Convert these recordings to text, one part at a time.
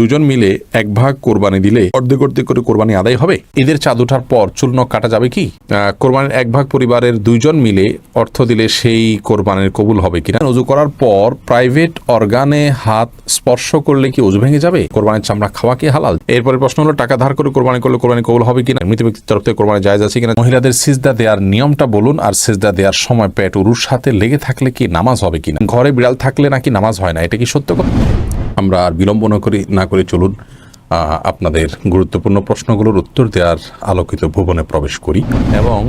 দুজন মিলে এক ভাগ কোরবানি দিলে অর্ধেক অর্ধেক করে কোরবানি আদায় হবে? ঈদের চাঁদ ওঠার পর নখ কাটা যাবে কি? কোরবানির এক ভাগ পরিবারের দুইজন মিলে অর্থ দিলে সেই কোরবানির কবুল হবে কিনা? উজু করার পর প্রাইভেট অর্গানে হাত স্পর্শ করলে কি উজু ভেঙে যাবে? কোরবানির চামড়া খাওয়া কি হালাল? এরপরে প্রশ্ন হলো, টাকা ধার করে কোরবানি করলে কোরবানি কবুল হবে কিনা? মৃত ব্যক্তির তরফ থেকে কোরবানি জায়জ আছে কিনা? মহিলাদের সিজদা দেওয়ার নিয়মটা বলুন, আর সিজদা দেওয়ার সময় পেট উরুর সাথে লেগে থাকলে কি নামাজ হবে কিনা? ঘরে বিড়াল থাকলে নাকি নামাজ হয় না? এটা কি সত্য কথা? আমরা আর বিলম্ব না করি, না করে চলুন আপনাদের গুরুত্বপূর্ণ প্রশ্নগুলোর উত্তর দেওয়ার আলোকিত ভুবনে প্রবেশ করি এবং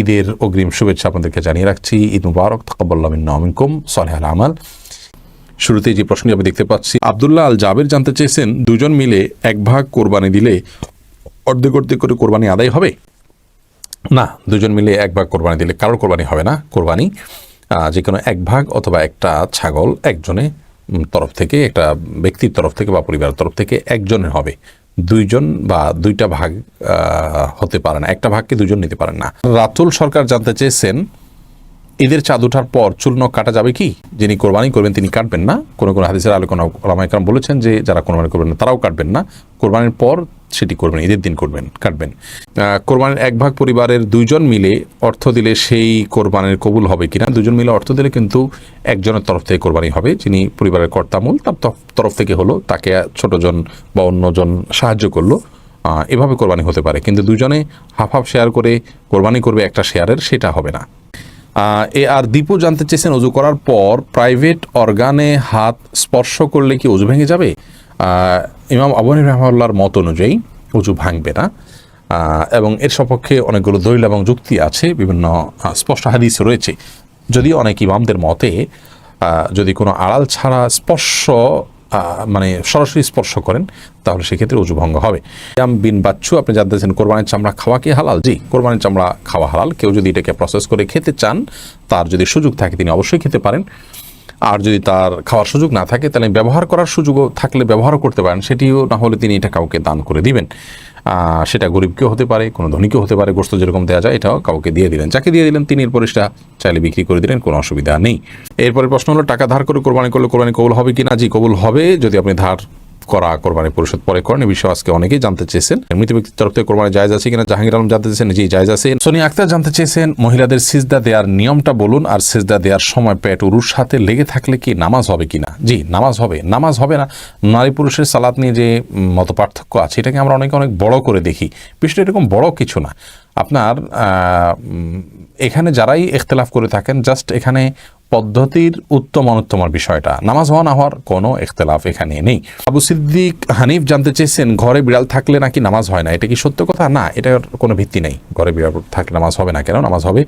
ঈদের অগ্রিম শুভেচ্ছা আপনাদেরকে জানিয়ে রাখছি। ঈদ মুবারক তকবল্লামিনকুম সলেহ আমাল। শুরুতেই যে প্রশ্নটি আমি দেখতে পাচ্ছি, আবদুল্লাহ আল জাবের জানতে চেয়েছেন, দুজন মিলে এক ভাগ কোরবানি দিলে অর্ধেক অর্ধেক করে কোরবানি আদায় হবে? না, দুজন মিলে এক ভাগ কোরবানি দিলে কারোর কোরবানি হবে না। কোরবানি যে কোনো এক ভাগ অথবা একটা ছাগল একজনে তরফ থেকে, একটা ব্যক্তির তরফ থেকে বা পরিবারের তরফ থেকে একজনের হবে। দুইজন বা দুইটা ভাগ হতে পারে না। একটা ভাগকে দুজন নিতে পারেন না। রাতুল সরকার জানতে চেয়েছেন, ঈদের চাঁদ ওঠার পর চুল কাটা যাবে কি? যিনি কোরবানি করবেন, তিনি কাটবেন না। কোনো কোনো হাদিসের আলোকনা রামায়করাম বলেছেন যে, যারা কোরবানি করবেন না, তারাও কাটবেন না। কোরবানির পর সেটি করবেন, ঈদের দিন করবেন, কাটবেন। কোরবানির এক ভাগ পরিবারের দুইজন মিলে অর্থ দিলে সেই কোরবানির কবুল হবে কিনা? দুজন মিলে অর্থ দিলে কিন্তু একজনের তরফ থেকে কোরবানি হবে। যিনি পরিবারের কর্তামূল তার তরফ- থেকে হলো, তাকে ছোটজন বা অন্যজন সাহায্য করল। এভাবে কোরবানি হতে পারে। কিন্তু দুজনে হাফ হাফ শেয়ার করে কোরবানি করবে একটা শেয়ারের, সেটা হবে না। এ আর দীপু জানতে চেয়েছেন উজু করার পর প্রাইভেট অর্গানে হাত স্পর্শ করলে কি উজু ভেঙে যাবে? ইমাম আবনী রহমাল্লার মত অনুযায়ী উজু ভাঙবে না। এবং এর সপক্ষে অনেকগুলো দলিল এবং যুক্তি আছে, বিভিন্ন স্পষ্ট হাদিস রয়েছে। যদি অনেক ইমামদের মতে যদি কোনো আড়াল ছাড়া স্পর্শ মানে সরাসরি স্পর্শ করেন, তাহলে সেক্ষেত্রে উজু ভঙ্গ হবে। ইমাম বিন বাচ্চু, আপনি জানতেছেন কোরবানির চামড়া খাওয়া কি হালাল? জি, কোরবানির চামড়া খাওয়া হালাল। কেউ যদি এটাকে প্রসেস করে খেতে চান, তার যদি সুযোগ থাকে, তিনি অবশ্যই খেতে পারেন। আর যদি তার খাওয়ার সুযোগ না থাকে, তাহলে ব্যবহার করার সুযোগও থাকলে ব্যবহারও করতে পারেন। সেটিও না হলে তিনি এটা কাউকে দান করে দিবেন। সেটা গরিবকেও হতে পারে, কোনো ধনীকেও হতে পারে, গোস্ত যেরকম দেওয়া যায়, এটাও কাউকে দিয়ে দিলেন। যাকে দিয়ে দিলেন, তিনি এরপরে সেটা চাইলে বিক্রি করে দিলেন, কোনো অসুবিধা নেই। এরপরে প্রশ্ন হলো, টাকা ধার করে কোরবানি করলে কোরবানি কবুল হবে কি না জি, কবুল হবে। যদি আপনি ধার করা কোরবানি পরিশোধ পরে করেন এই বিষয়ে আজকে অনেকেই জানতে চেয়েছেন। মৃত ব্যক্তির তরফ থেকে কোরবানি জায়জ আছে কিনা জাহাঙ্গীর আলম জানতে চেয়েছেন জি জায়জ আছে। সোনি আক্তার জানতে চেয়েছেন, মহিলাদের সিজদা দেওয়ার নিয়মটা বলুন আর সিজদা দেওয়ার সময় পেট উরুর সাথে লেগে থাকলে কি নামাজ হবে কিনা? জি, নামাজ হবে নামাজ হবে না। নারী পুরুষের সালাদ নিয়ে যে মত পার্থক্য আছে, এটাকে আমরা অনেকে অনেক বড় করে দেখি। বিষয়টা এরকম বড় কিছু না। আপনার এখানে যারাই ইখতলাফ করে থাকেন, জাস্ট এখানে পদ্ধতির উত্তম অনুত্তমার বিষয়টা। নামাজ হওয়া না হওয়ার কোনো ইখতলাফ এখানে নেই। আবু সিদ্দিক হানিফ জানতে চেয়েছেন, ঘরে বিড়াল থাকলে নাকি নামাজ হয় না? এটা কি সত্য কথা? না, এটার কোনো ভিত্তি নেই। ঘরে বিড়াল থাকলে নামাজ হবে না কেন? নামাজ হবে